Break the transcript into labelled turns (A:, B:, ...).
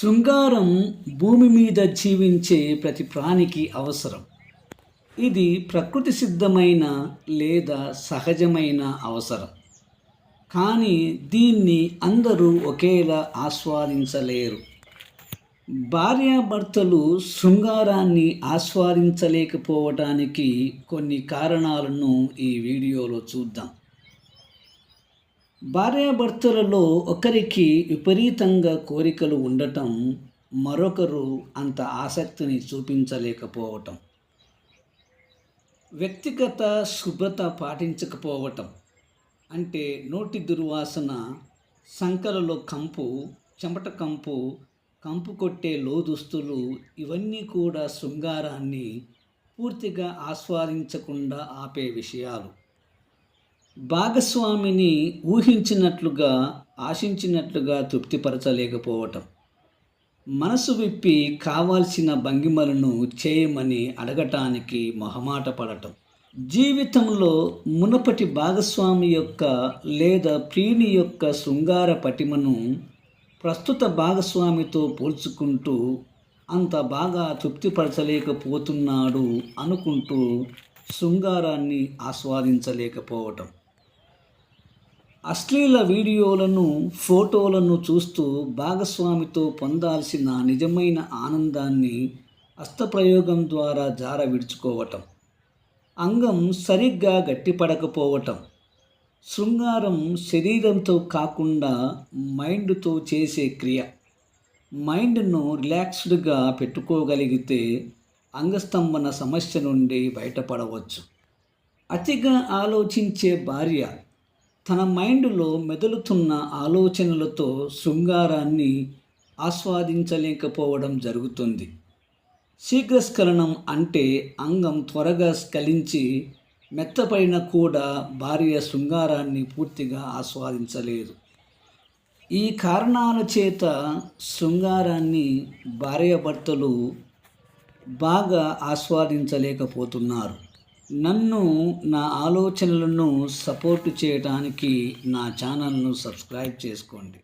A: శృంగారం భూమి మీద జీవించే ప్రతి ప్రాణికి అవసరం. ఇది ప్రకృతి సిద్ధమైన లేదా సహజమైన అవసరం. కానీ దీన్ని అందరూ ఒకేలా ఆస్వాదించలేరు. భార్యాభర్తలు శృంగారాన్ని ఆస్వాదించలేకపోవటానికి కొన్ని కారణాలను ఈ వీడియోలో చూద్దాం. భార్యాభర్తలలో ఒకరికి విపరీతంగా కోరికలు ఉండటం మరొకరు అంత ఆసక్తిని చూపించలేకపోవటం. వ్యక్తిగత శుభ్రత పాటించకపోవటం అంటే నోటి దుర్వాసన సంకలలో కంపు చెమట కంపు కంపు కొట్టే లోదుస్తులు ఇవన్నీ కూడా శృంగారాన్ని పూర్తిగా ఆస్వాదించకుండా ఆపే విషయాలు. భాగస్వామిని ఊహించినట్లుగా ఆశించినట్లుగా తృప్తిపరచలేకపోవటం. మనసు విప్పి కావాల్సిన భంగిమలను చేయమని అడగటానికి మొహమాట పడటం. జీవితంలో మునపటి భాగస్వామి యొక్క లేదా ప్రియుని యొక్క శృంగార పటిమను ప్రస్తుత భాగస్వామితో పోల్చుకుంటూ అంత బాగా తృప్తిపరచలేకపోతున్నాడు అనుకుంటూ శృంగారాన్ని ఆస్వాదించలేకపోవటం. అశ్లీల వీడియోలను ఫోటోలను చూస్తూ భాగస్వామితో పొందాల్సిన నిజమైన ఆనందాన్ని హస్తప్రయోగం ద్వారా జార విడుచుకోవటం అంగం సరిగ్గా గట్టిపడకపోవటం శృంగారం శరీరంతో కాకుండా మైండ్తో చేసే క్రియ. మైండ్ను రిలాక్స్డ్గా పెట్టుకోగలిగితే అంగస్తంభన సమస్య నుండి బయటపడవచ్చు. అతిగా ఆలోచించే భార్య తన మైండ్లో మెదులుతున్న ఆలోచనలతో శృంగారాన్ని ఆస్వాదించలేకపోవడం జరుగుతుంది. శీఘ్రస్ఖలనం అంటే అంగం త్వరగా స్ఖలించి మెత్తపైన కూడా భార్య శృంగారాన్ని పూర్తిగా ఆస్వాదించలేదు. ఈ కారణాల చేత శృంగారాన్ని భార్యాభర్తలు బాగా ఆస్వాదించలేకపోతున్నారు. నన్ను నా ఆలోచనలను సపోర్టు చేయడానికి నా ఛానల్ను సబ్స్క్రైబ్ చేసుకోండి.